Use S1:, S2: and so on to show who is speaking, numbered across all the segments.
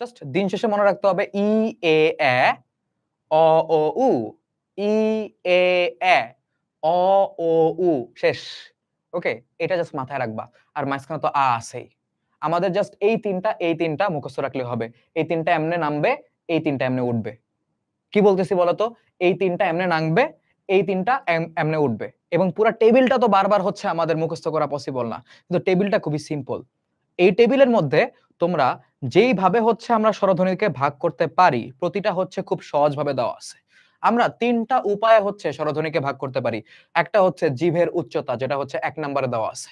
S1: Just দিন শেষে মনে রাখতে হবে, ই, এ এ, অ, ও, উ, ই, এ এ, অ, ও, উ, শেষ। ওকে এটা জাস্ট মাথায় রাখবা। আর মাঝখানে তো আ আছেই। আমাদের জাস্ট এই তিনটা এই তিনটা মুখস্থ রাখলে হবে। এই তিনটা এমনে নামবে, এই তিনটা এমনে উঠবে। কি বলতেছি বলতো? এই তিনটা এমনে নামবে, এই তিনটা এমনে উঠবে। এবং পুরো টেবিলটা তো বারবার হচ্ছে আমাদের মুখস্থ করা পসিবল না। কিন্তু টেবিলটা খুবই সিম্পল এই টেবিলের মধ্যে তোমরা যেইভাবে হচ্ছে আমরা স্বরধ্বনিকে ভাগ করতে পারি, প্রতিটা হচ্ছে খুব সহজভাবে দেওয়া আছে। আমরা তিনটা উপায়ে হচ্ছে স্বরধ্বনিকে ভাগ করতে পারি। একটা হচ্ছে জিভের উচ্চতা, যেটা হচ্ছে এক নম্বরে দেওয়া আছে।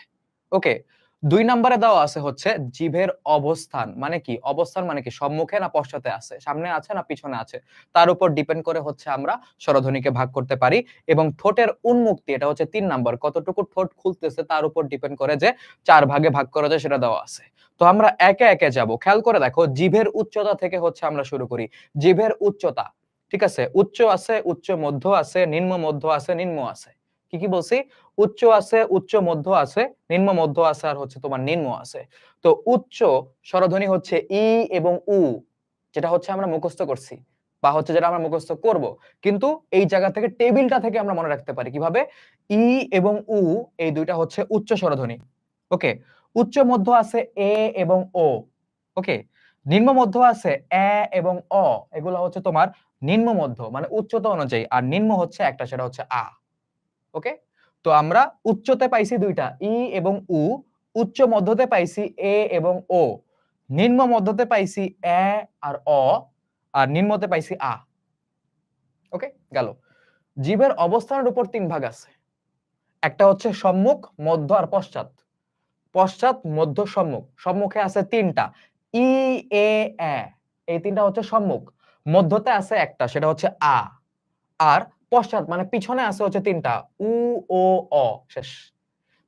S1: ওকে? দুই নম্বরে দেওয়া আছে হচ্ছে জিভের অবস্থান মানে কি? অবস্থান মানে কি? সম্মুখে না পশ্চাতে আছে? সামনে আছে না পিছনে আছে? তার উপর ডিপেন্ড করে হচ্ছে আমরা স্বরধ্বনিকে ভাগ করতে পারি এবং ঠোঁটের উন্মুক্তি, এটা হচ্ছে তিন নাম্বার, কতটুকু ঠোঁট খুলতেছে তার উপর ডিপেন্ড করে যে চার ভাগে ভাগ করা যায় সেটা দেওয়া আছে। তো আমরা একে একে যাব। খেয়াল করে দেখো জিভের উচ্চতা থেকে হচ্ছে আমরা শুরু করি। জিভের উচ্চতা, ঠিক আছে? উচ্চ আছে, উচ্চ মধ্য আছে, নিম্ন মধ্য আছে, নিম্ন আছে। কি কি বলছি? উচ্চ আছে, উচ্চ মধ্য আছে, নিম্ন মধ্য আছে আর হচ্ছে তোমার নিম্ন আছে। তো উচ্চ স্বরধ্বনি হচ্ছে ই এবং উ, যেটা হচ্ছে আমরা মুখস্থ করছি বা হচ্ছে যেটা আমরা মুখস্থ করব। কিন্তু এই জায়গা থেকে টেবিলটা থেকে আমরা মনে রাখতে পারি কীভাবে? ই এবং উ, এই দুইটা হচ্ছে উচ্চ স্বরধ্বনি। ওকে? উচ্চ মধ্য আছে এ এবং ও। ওকে? নিম্ন মধ্য আছে এ এবং অ, এগুলো হচ্ছে তোমার নিম্ন মধ্য মানে উচ্চতা অনুযায়ী। আর নিম্ন হচ্ছে একটা, সেটা হচ্ছে আ। ওকে? তো আমরা উচ্চতে পাইছি দুইটা, ই এবং উ, উচ্চ মধ্যতে পাইছি এ এবং ও। নিম্ন মধ্যতে পাইছি এ আর অ, আর নিম্নতে পাইছি আ। ওকে? গেল। জীবের অবস্থানের উপর তিন ভাগ আছে। একটা হচ্ছে সম্মুখ, মধ্য আর পশ্চাৎ। পশ্চাৎ, মধ্য, সম্মুখ। সম্মুখে আছে তিনটা, ই, এ এই তিনটা হচ্ছে সম্মুখ। মধ্যতে আছে একটা, সেটা হচ্ছে আ। আর পশ্চাৎ মানে পিছনে আছে হচ্ছে তিনটা, উ, ও, অ, শেষ।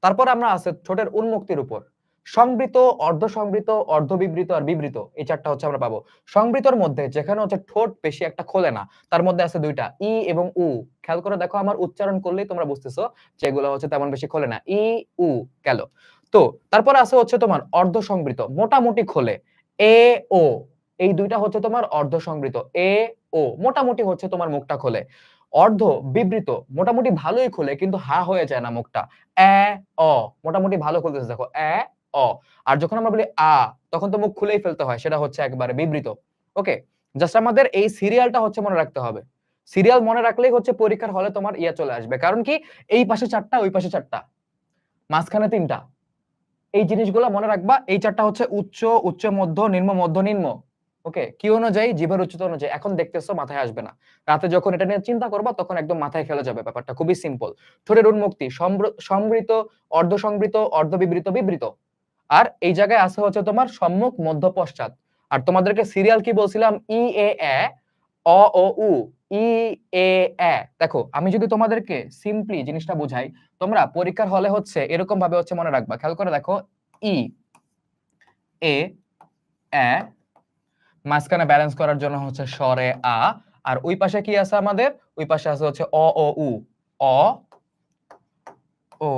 S1: তারপর আমরা আছে ঠোঁটের উন্মুক্তির উপর। সংবৃত অর্ধ সংবৃত অর্ধ বিবৃত আর বিবৃত, এই চারটা হচ্ছে আমরা পাবো। সংবৃতর মধ্যে, যেখানে হচ্ছে ঠোঁট বেশি একটা খোলে না, তার মধ্যে আছে দুইটা, ই এবং উ। খেয়াল করে দেখো, আমার উচ্চারণ করলেই তোমরা বুঝতেছো যে এগুলো হচ্ছে তেমন বেশি খোলে না। ই, উ, গেল। তো, তারপর আছে হচ্ছে তোমার অর্ধ সংবৃত মোটামুটি খোলে, এ, ও। এই দুইটা হচ্ছে তোমার অর্ধ সংবৃত এ, ও। মোটামুটি হচ্ছে তোমার মুখটা খোলে। অর্ধ বিবৃত, মোটামুটি ভালোই খোলে, কিন্তু হা হয়ে যায় না মুখটা। এ অ, মোটামুটি ভালো খুলতেছে, দেখো। এ অ। আর যখন আমরা বলি আ, তখন তো মুখ খুলেই ফেলতে হয়, সেটা হচ্ছে একবারে বিবৃত। ওকে? জাস্ট আমাদের এই সিরিয়ালটা হচ্ছে মনে রাখতে হবে। সিরিয়াল মনে রাখলেই হচ্ছে পরীক্ষার হলে তোমার ইয়া চলে আসবে। কারণ কি? এই পাশে চারটা, ওই পাশে চারটা। মাঝখানে তিনটা। এই জিনিসগুলো মনে রাখবা, এই চারটা হচ্ছে উচ্চ উচ্চ, মধ্য, নিম্ন মধ্য, নিম্ন। ওকে কি অনুযায়ী জীবের উচ্চতা অনুযায়ী, এখন দেখতেছো মাথায় আসবে না। রাতে যখন এটা নিয়ে চিন্তা করবা, তখন একদম মাথায় খেলে যাবে ব্যাপারটা, খুবই সিম্পল ঠোঁটের উন্মুক্তি সংবৃত অর্ধ সংবৃত অর্ধ বিবৃত বিবৃত। আর এই জায়গায় আছে হচ্ছে তোমার সম্মুখ মধ্য পশ্চাৎ আর তোমাদেরকে সিরিয়াল কি বলছিলাম? ই, এ এ, অ, ও, উ, ই, এ এ। দেখো, আমি যদি তোমাদেরকে সিম্পলি জিনিসটা বুঝাই, তোমরা পরীক্ষার হলে হচ্ছে এরকম ভাবে হচ্ছে মনে রাখবা। খেয়াল করে দেখো, ই, এ এ মাঝখানে ব্যালেন্স করার জন্য হচ্ছে স্বরে আ, আর ওই পাশে কি আছে আমাদের? ওই পাশে আছে হচ্ছে অ, ও, উ। অ, ও,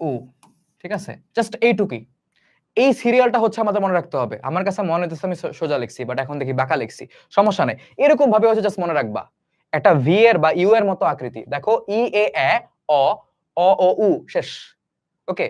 S1: উ। ঠিক আছে? জাস্ট এইটুকুই। এই সিরিয়ালটা হচ্ছে আমাদের মনে রাখতে হবে। আমার কাছে মনে হচ্ছে আমি সোজা লিখছি বাট এখন দেখি বাঁকা লিখছি। সমস্যা নেই। এরকম ভাবে হচ্ছে জাস্ট মনে রাখবা। একটা ভি এর বা ইউ এর মতো আকৃতি। দেখো ই এ অ অ ও উ শেষ। ওকে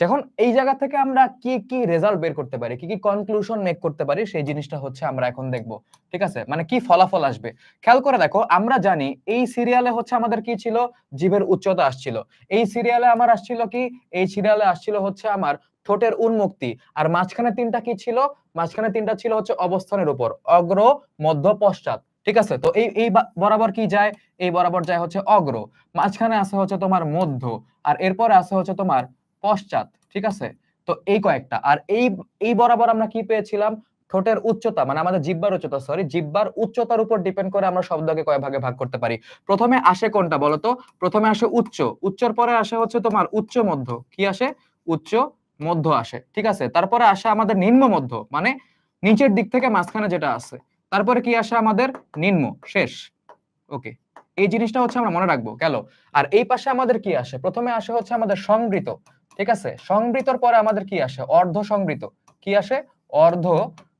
S1: যখন এই জায়গা থেকে আমরা কি কি রেজাল্ট বের করতে পারি, কি কি কনক্লুশন মেক করতে পারি, সেই জিনিসটা হচ্ছে আমরা এখন দেখব, ঠিক আছে? মানে কি ফলাফল আসবে? খেয়াল করে দেখো, আমরা জানি এই সিরিয়ালে হচ্ছে আমাদের কি ছিল? জীবের উচ্চতা আসছিল। এই সিরিয়ালে আমার আসছিল কি? এই সিরিয়ালে আসছিল হচ্ছে আমার ঠোঁটের উন্মুক্তি। আর মাঝখানে তিনটা কি ছিল? মাঝখানে তিনটা ছিল হচ্ছে অবস্থানের উপর, অগ্র, মধ্য, পশ্চাৎ, ঠিক আছে? তো এই এই বরাবর কি যায়? এই বরাবর যায় হচ্ছে অগ্র। মাঝখানে আছে হচ্ছে তোমার মধ্য, আর এরপরে আছে হচ্ছে তোমার পশ্চাৎ, ঠিক আছে? তো এই কয়েকটা। আর এই এই বরাবর আমরা কি পেয়েছিলাম? ঠোঁটের উচ্চতা মানে আমাদের জিব্বার উচ্চতা সরি জিব্বার উচ্চতার উপর ডিপেন্ড করে আমরা শব্দকে কয় ভাগে ভাগ করতে পারি। প্রথমে আসে কোনটা বলতো? প্রথমে আসে উচ্চ। উচ্চর পরে আসে হচ্ছে তোমার উচ্চ মধ্য। কি আসে? উচ্চ মধ্য আসে, ঠিক আছে? তারপরে আসে আমাদের নিম্ন মধ্য মানে নিচের দিক থেকে মাঝখানে যেটা আছে। তারপরে কি আসে আমাদের নিম্ন, শেষ। ওকে এই জিনিসটা হচ্ছে আমরা মনে রাখব গেল আর এই পাশে আমাদের কি আসে? প্রথমে আসে হচ্ছে আমাদের সংবৃত ঠিক আছে? সংবৃতর পরে আমাদের কি আসে? অর্ধ সংবৃত কি আসে? অর্ধ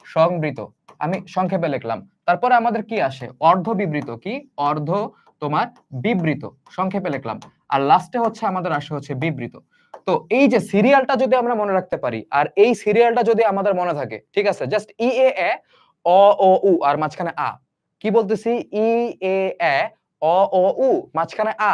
S1: সংবৃত আমি সংক্ষেপে লিখলাম। তারপরে আমাদের কি আসে? অর্ধ বিবৃত। কি? অর্ধ তোমার বিবৃত। সংক্ষেপে লিখলাম। আর লাস্টে হচ্ছে আমাদের আসে হচ্ছে বিবৃত। তো এই যে সিরিয়ালটা যদি আমরা মনে রাখতে পারি, আর এই সিরিয়ালটা যদি আমাদের মনে থাকে, ঠিক আছে? জাস্ট ই এ অ ও উ আর মাঝখানে আ। কি বলতেছি? ই এ এ অ ও উ মাঝখানে আ